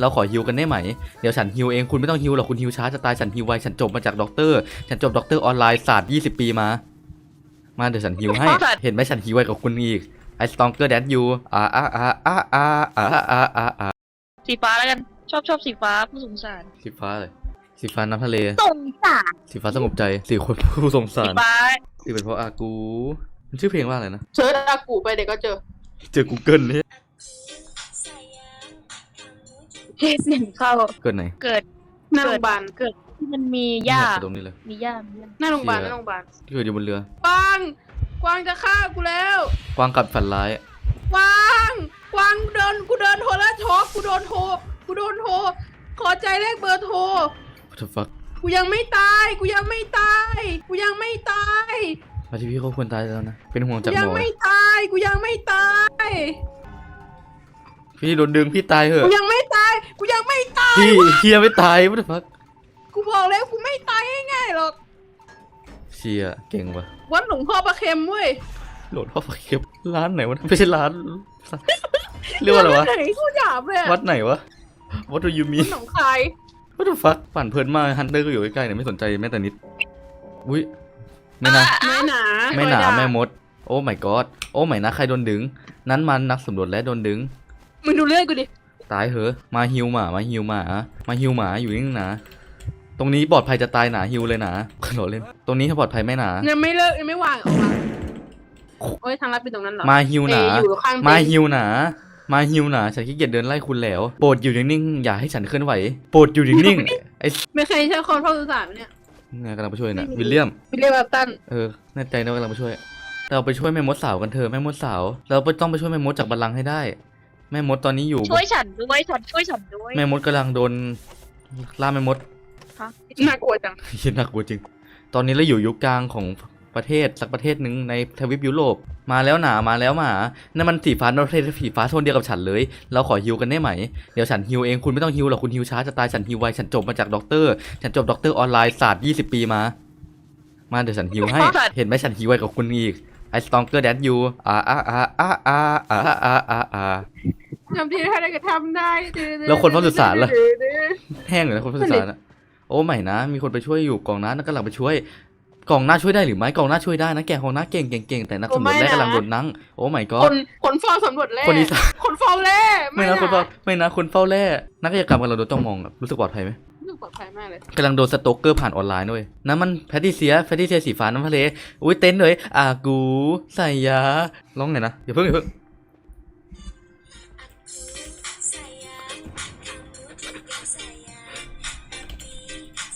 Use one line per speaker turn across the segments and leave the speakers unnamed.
เราขอฮิวกันได้ไหม เดี๋ยวฉันฮิวเองคุณไม่ต้องฮิวหรอกคุณฮิวช้าจะตายฉันฮิวไวฉันจบมาจากด็อกเตอร์ฉันจบด็อกเตอร์ออนไลน์ศาสตร์20 ปีมา มาเดี๋ยวฉันฮิวให้ เห็นไหมฉันฮิวไวกับคุณอีก I stronger than you อ่าอ่าอ่าอ่าอ่าอ่าอ่าอ่าอ่า
สีฟ้าแล้วกัน ชอบชอบสีฟ้าผู้สงสาร
สีฟ้าเลยสีฟ้าน้ำทะเล
สงสาร
สีฟ้าสงบใจสีคนผู้สง
สี
สาร
ฟ้า
ที่เป็นเพราะอากูมันชื่อเพลงว่าอะไรนะ
เชิญอากูไปเด็กก็เจอ
เจอ Google เนี่ย
เฮ้ เสียงเข้า
เกิดไหน
เกิด
หน้าโรงพยาบาล
เกิดที่มันมีหญ้า
ตรงนี้เลย
มีหญ้ามีหญ้า
หน้าโรงพยาบาล
เชี่
ห
ย
น้าโรงพยาบาล
ที่เกิดอยู่บนเรือ
กวางกวางจะฆ่ากูแล้ว
กวางกัดฝันร้าย
กวางกวางเดินกูเดินโทรแล้วช็อกกูโดนโทรกูโดนโทรขอใจเลขเบอร์โทร
What the fuck
กูยังไม่ตาย กูยังไม่ตาย กูยังไม่ตาย
มาที่พี่เขาควรตายแล้วนะ เป็นห่วง
กู
จากห
ยั
ม
ง
อ
ไม่ตาย กูยังไม่ตาย
พี่โดนดึงพี่ตายเหอะ
กูยังไม่ตา ยกูยังไม่ตาย
พี่เฮียไม่ตาย What the fuck
กูบอกแล้วกูไม่ตายง่ายๆหรอก
เชียเก่งว่ะ
วัดหลวงพ่อประเค็มเว้ย
โหลดพ่อฝักเข็บร้านไหนวะไม่ใช่ร้าน เรียกว่าอะไรวะ
ไหนกูหยาบเลยอะ
วัดไหนวะ What do you
วั
mean
ดหนองคาย
What the fuck ปั่นเพลินมากฮันเตอร์ก็อยู่ใกล้ๆเนี่ยไม่สนใจแม้แต่นิดอุ้ยไม่นะ
ไม่หนา
ไม่หนา
โดยด่
แม่มด โอ้ my god โอ้ไม่นะใครโดนดึง นั้นมันนักสำรวจและโดนดึง
มึงดูเรื่องกูดิ
ตายเหอะมาฮิวหมามาฮิวหมามาฮิวหมาอยู่นิ่งๆนะตรงนี้ปลอดภัยจะตายหนาฮิวเลยนะขนเล่น ตรงนี้ถ้าปลอดภัยไม่หนา
ยังไม่เลิกยังไม่วางออกมาโอ้ยทางลัดเป็นตรงนั้นเหรอ
มาฮิวหนา
เออยู่ข้าง
มา
เตียง
ฮิวหนามาฮิวหนาฉันขี้เกียจเดินไล่คุณแล้วโปรดอยู่นิ่งๆอย่าให้ฉันเคลื่อนไหวโปรดอยู่นิ่งๆไอ้
ไม่เคยใช้คนเฝ้าสุสานเนี่ย
เนี่ยกำลังไปช่วยนะวิลเลียม
วิลเลียมแอปตัน
เออแน่ใจนะว่ากำลังไปช่วยเราไปช่วยแม่มดสาวกันเถอะแม่มดสาว เราต้องไปช่วยแม่มดจากบัลลังก์ให้ได้ แม่มดตอนนี้อยู่
ช่วยฉันด้วยฉันช่วยฉันด้วย
แม่มดกำลังโดนล่าแม่มด
ฮะ
น่ากลัวจัง
เหี้ยน่ากลัวจริง ตอนนี้เราอยู่ยุคกลางของประเทศสักประเทศหนึ่งในทวีปยุโรปมาแล้วหนามาแล้วหมานั่นมันสีฟ้าประเทศสีฟ้าโทนเดียวกับฉันเลย เราขอฮิวกันได้ไหม เดี๋ยวฉันฮิวเองคุณไม่ต้องฮิวหรอกคุณฮิวช้าจะตายฉันฮิวไวฉันจบมาจากด็อกเตอร์ฉันจบด็อกเตอร์ออนไลน์ศาสตร์ 20 ปีมา มาเดี๋ยวฉันฮิวให้ เห็นไหมฉันฮิวไวกับคุณอีก I stronger than you อ่าอ่าอ่าอ่าอ่าอ่าอ่าอ่าอ่า
ทำที่ได้ก็ทำได้
แล้วคนเฝ้าสุสานล่ะแห้งเลยนะคนภาษานะโอ้ไม่นะ มีคนไปช่วยอยู่กองหน้านั่นกำลังไปช่วยกองหน้าช่วยได้หรือไม่กองหน้าช่วยได้นะแกกองหน้าเก่งเก่งเก่งแต่นักสำรวจแรกกำลังโดนนั่งโอ้ไม่ก็
คนคนเฝ้าสำรวจแร่
คนอีสาน
คนเฝ้าแร่
ไม่นะคนเฝ้าไม่นะคนเฝ้าแร่นักกายกรรมกำลังโดนจ้องมองอะรู้สึกปลอดภัยไหม
รู้สึกปลอดภัยมากเลย
กำลังโดนสโตกเกอร์ผ่านออนไลน์ด้วยนั่นมันแพทติเซียแพทติเซียสีฟ้าน้ำทะเลอุ้ยเต้นเลยอากูใส่ยาร้องไงนะอย่าเพิ่งอย่าเพิ่ง
sayang kamu juga sayang tapi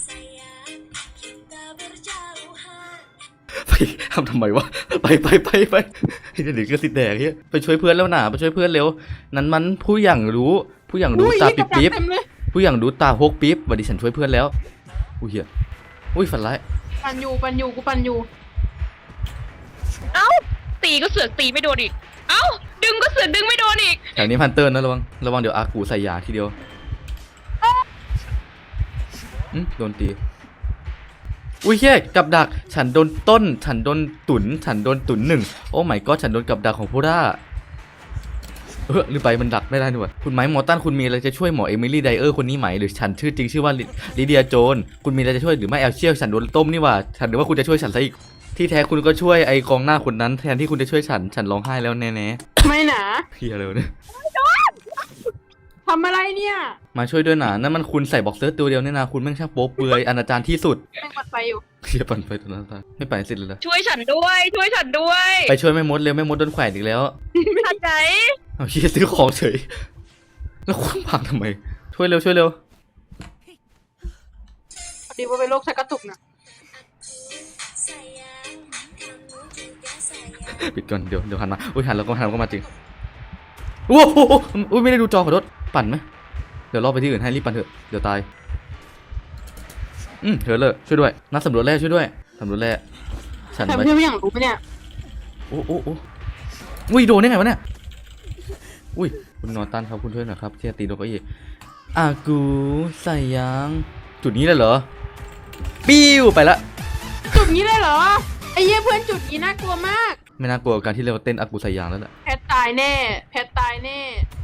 sayang kita berjauhan
ไปทำทำไมวะไปไปไปไปเดี๋ยวเดี๋ยวก็สิแดกเฮียไปช่วยเพื่อนแล้วหนาไปช่วยเพื่อนเร็ว นั้นมันผู้อย่างรู้ ผู้อย่างรู้
อุ้ย
ตา
กับ
ปิ๊บปิ๊บ
ดักเต็มเลย
ผู้อย่างรู้ตาฮกปิ๊บวันนี้ฉันช่วยเพื่อนแล้วอุ้ยเฮียอุ้ยฝันร้าย
ปันอยู่ปันอยู่กูปันอยู่
เอ้าตีก็เสือกตีไม่โดนอีก เอ้าดึงก็เสือกดึงไม่โดนอีก
แถวนี้พันเตอร์นะระวังระวังเดี๋ยวอากูใส่ยาทีเดียวอืมโดนตีอุ้ยเฮียกับดัก ฉันโดนต้น ฉันโดนตุน ฉันโดนตุนหนึ่งโอ้ไม่ก็ฉันโดนกับดักของโพด้า เออหรือไปมันดักไม่ได้นี่หว่าคุณไม้มอร์ตันคุณมีอะไรจะช่วยหมอเอมิลี่ไดเออร์คนนี้ไหมหรือฉันชื่อจริงชื่อว่าลิลิเดียโจน คุณมีอะไรจะช่วยหรือไม่แอลเชียฉันโดนต้มนี่หว่าฉันนึกว่าคุณจะช่วยฉันซะอีกที่แท้คุณก็ช่วยไอกองหน้าคนนั้นแทนที่คุณจะช่วยฉันฉันร้องไห้แล้วแน่
ไม่หนา
ๆเฮียเลยเนี่ย
ทำอะไรเนี่ย
มาช่วยด้วยนะนั่นมันคุณใส่บ็อกเซอร์ตัวเดียวเนี่ยนะคุณแม่งช่างโป๊เปลือยอนาจารที่สุด
แม่งปัดไฟอยู่
เชียปั่นไปตัวนั้นตายไม่ไปสิเลยละ
ช่วยฉันด้วย ช่วยฉันด้วย
ไปช่วยแม่มดเร็วแม่มดโดนแขวนอีกแล้ว
ทันใจ
เอาเชียซื้อของเฉยแล้วคุณพังทำไม ช่วยเร็วช่วยเร็ว
พอดีว่าเป็นโรคชักกระตุกนะ
sayang kamu juga sayang
ปิดก่อนเดี๋ยวเดี๋ยวหันมาอุ้ยหันแล้วก็หันแล้วก็มาจริงโอ้โหอุ้ยไม่ได้ดูจอขอโทษ ปั่นไหมเดี๋ยวรอไปที่อื่นให้รีบปั่นเถอะ เดี๋ยวตาย อืมเธอเลยช่วยด้วย นักสำรวจแร่ช่วยด้วยสำรวจแร่ฉัน
แต่
ไป
เพื่อนไม่อยากรู้ปะเนี่ย
โอ้โอ้โอ้อุ้ยโดนได้ไงวะเนี่ย อุ้ยคุณนอตันครับคุณช่วยหน่อยครับที่จะตีโดนเก็อีอากูใส่ยางจุดนี้เลยเหรอ ปิ้วไปละ
จุดนี้เลยเหรอ ไอ้เหี้ยเพื่อนจุดนี้น่ากลัวมาก
ไม่น่ากลัวกับการที่เราเต้นอากูใส่ยางแล้วแหละ
แพทตายแน่ แพทตายแน่ท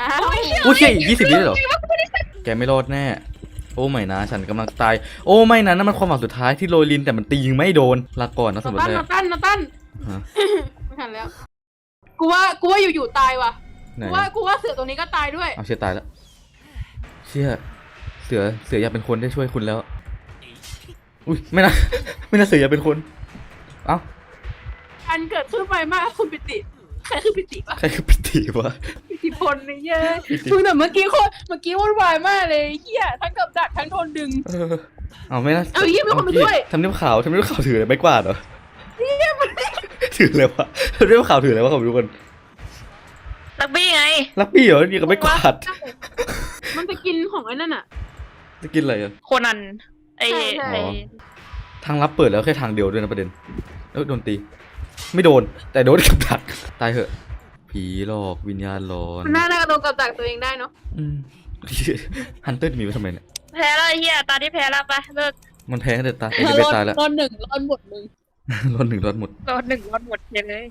อ้าว
อุ้ยเฮียอีกยี่สิบวิเลยเหรอ แกไม่รอดแน่ โอ้ไม่นะ ฉันกำลังตาย โอ้ไม่นะนั่นมันความหวังสุดท้ายที่โรยลินแต่มันตียิงไม่โดนลาก่อนนะ
น
สำ
อ
หรับ
ตัน
แร
นอกตันนอตัน
ฮะ
ไม่ทันแล้ว กูว่า กูว่าอยู่ๆตายว่ะ
ไหน
กูว่า กูว่าเสือตัวนี้ก็ตายด้วย
เอาเชี่ยตายแล้ว เชี่ยเสือเสืออยากเป็นคนได้ช่วยคุณแล้ว อุ้ยไม่นะ ไม่นะเสืออยากเป็นคน เอ้า
อันเกิดขึ้นไปมากคุณปิติ ใครคือปิติปะ
ใครคือปิติวะ
ปิติพลนี่เย้ย
ปิติ
มึงแต่เมื่อกี้โคตรเมื่อกี้วุ่นวายมากเลยเฮียทั้งกับดักทั้งโดนดึง
เออเอาไม่นะ
เอาเหี้ยมีคนมาช่วย
ทำเนียบขาวทำเนียบขาวถืออะไรไม่กวาดเหรอถืออะไรวะทำเนียบขาวถืออะไรวะขอบทุกคน
ลักบี้ไง
รักพี่เหรอนี่ก็ไม่กวาด
มันจะกินของไอ้นั่นอะ
จะกินอะไรอะ
โคนันไอ
ใช่ใช่
ไอ
ทางลับเปิดแล้วแค่ทางเดียวด้วยนะประเด็นเออโดนตี ไม่โดน แต่โดนกับดัก ตายเหอะ ผีหลอกวิญญาณหลอน
มันน่าน่าจะโดนกับดักตัวเองได้เนาะ
อืมฮันเตอร์มีไว้ทำไมเนี่ย
แพ้แล้วไอ้เฮียตาที่แพ้แล้วไปเลิก
มันแพ้ตั้งแต่ตายเอเดเบตตายแล้ว
รอนหนึ่งรอนหมดมึง
รอนหนึ่งรอนหมด
รอดหนึ่งรอดหมดเลย